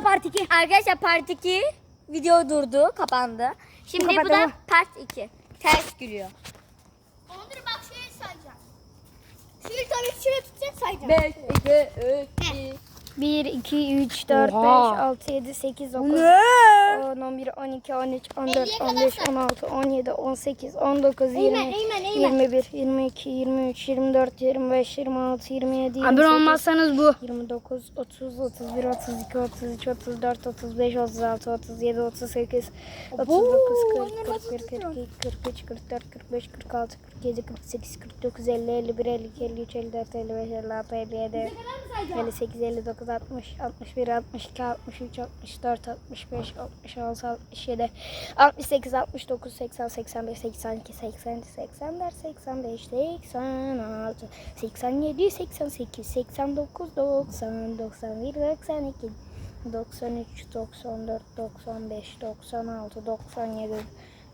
Part 2. Arkadaşlar part 2 video durdu, kapandı. Şimdi bu, da kapatalım. part 2. Ters gülüyor. Onları bak şöyle sayacağım. Şöyle tabii şöyle tutacak sayacağım. 5, 2, 3, 1, 2, 3, 4, 5, Oha. 6, 7, 8, 9, Ne? 10, 11, 12, 13, 14, Elliye kadar 15, say. 16, 17, 18, 19, 20, Eymen, Eymen, Eymen. 21, 22, 23, 24, 25, 26, 27, 28, Abone olmazsanız bu. 29, 30, 31, 32, 33, 34, 35, 36, 37, 38, 39, 40, 41, 42, 43, 44, 45, 46, 47, 48, 49, 50, 51, 52, 53, 54, 55, 56, 57, 58, 59, 60, 61, 62, 63, 64, 65, 66, 67, 68, 69, 80, 85, 82, 83, 84, 85, 86, 87, 88, 89, 90, 91, 92, 93, 94, 95, 96, 97,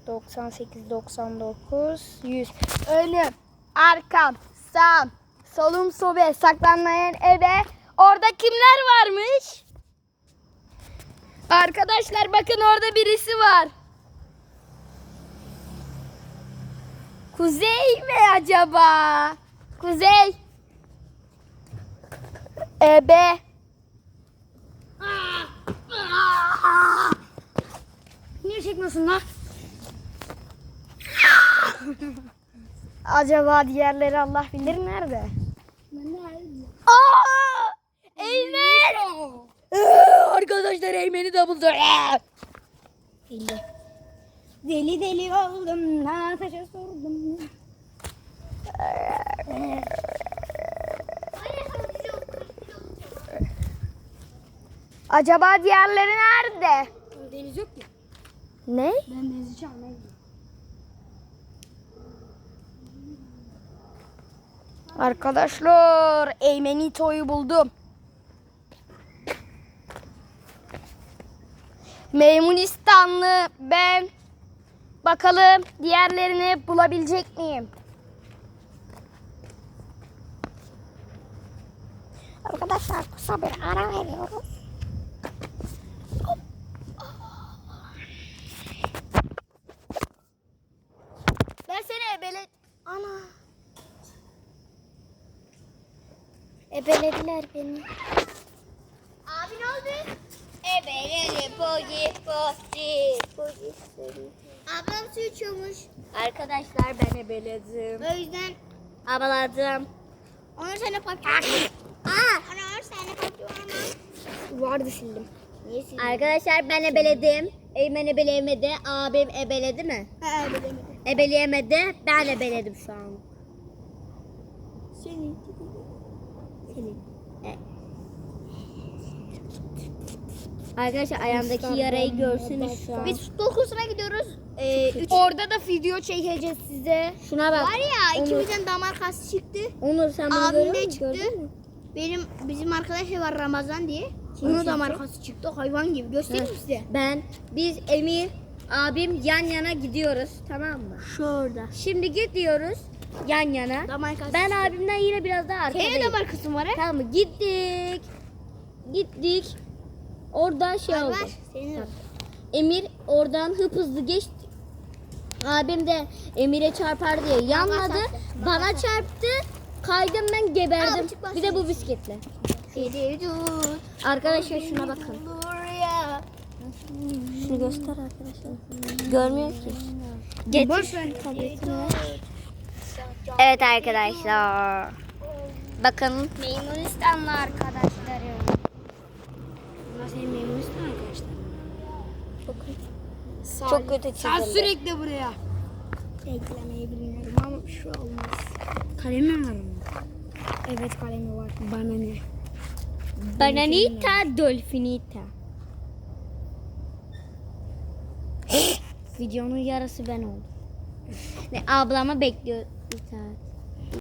98, 99, 100. Önüm, arkam, sağım, solum, sobe, saklanmayan ebe. Orada kimler varmış? Arkadaşlar bakın orada birisi var. Kuzey mi acaba? Kuzey. Ebe. Niye çekmiyorsun lan? Acaba diğerleri Allah bilir nerede? Aa! Eymen! Arkadaşlar Eymen'i de buldu. Ee! Deli. Deli deli oldum. Nataş'a sordum. Acaba diğerleri nerede? Deniz yok ki. Ne? Ben denizi çalmaya. Arkadaşlar Eymenito'yu buldum. Meymunistanlı ben. Bakalım diğerlerini bulabilecek miyim? Arkadaşlar kısa bir ara veriyoruz. Ben seni ebele... Ana. Ebelediler beni. Abi ne oldu? Ebeleli pogi pogi pogi Ablam su içiyormuş. Arkadaşlar ben ebeledim. O yüzden Abaladım. onun sana papyon. Aa, ona onun sana papyon. Vardı sildim. Niye sildin? Arkadaşlar ben ebeledim. Eymen ebeleyemedi. Abim ebeledi mi? Ha, bilemedim. Ebeleyemedi. Ben ebeledim şu an. Senin. Arkadaşlar ayağımdaki yarayı görsünüz şu an. Biz futbol kursuna gidiyoruz. Ee, üç. Orada da video çekeceğiz size. Şuna bak. Var ya ikimizden damar kası çıktı. Onur sen bunu Abim de çıktı. Gördün mü? Benim bizim arkadaş var Ramazan diye. Onun damar kası çıktı hayvan gibi. Göstereyim mi size? Ben, biz Emir, abim yan yana gidiyoruz. Tamam mı? Şurada. Şimdi gidiyoruz yan yana. Damar kası. Ben abimden yine biraz daha Senin de arkadayım. damar kası var ha? Tamam mı? Gittik. Gittik. Orada şey oldu. Emir oradan hıp hızlı geçti. Abim de Emir'e çarpar diye yanmadı. sattı. Bana çarptı. Kaydım ben geberdim. Abi Bir de bu bisikletle. Arkadaşlar şuna bakın. Şunu göster arkadaşlar. Görmüyor ki. Getir. Evet arkadaşlar. Bakın. Meymunistanlı arkadaşlarım. Bunlar senin memunistan arkadaşlar. Çok kötü Sen çizildi. sürekli buraya. Eklemeyi bilmiyorum ama şu olmaz. Kalemi var mı? Evet kalemi var. Bana ne? Bananita dolfinita. Videonun yarısı ben oldum. Ve ablama bekliyor bir saat.